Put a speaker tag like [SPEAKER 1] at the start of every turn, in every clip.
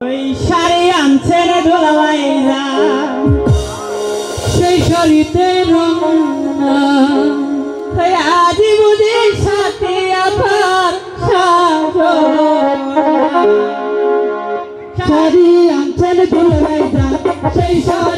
[SPEAKER 1] ওই শাড়ি আনছে রে ঢোলাবাইরা সেই শাড়িতে রং আজি বুঝির সাথে সেই শাড়ি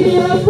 [SPEAKER 1] Hallelujah.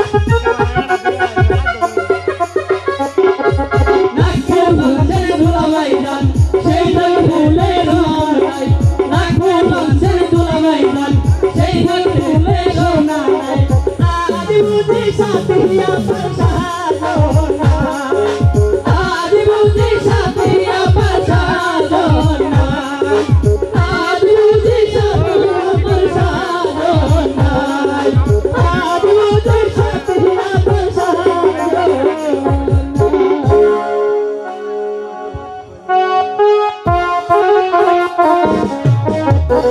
[SPEAKER 2] every time.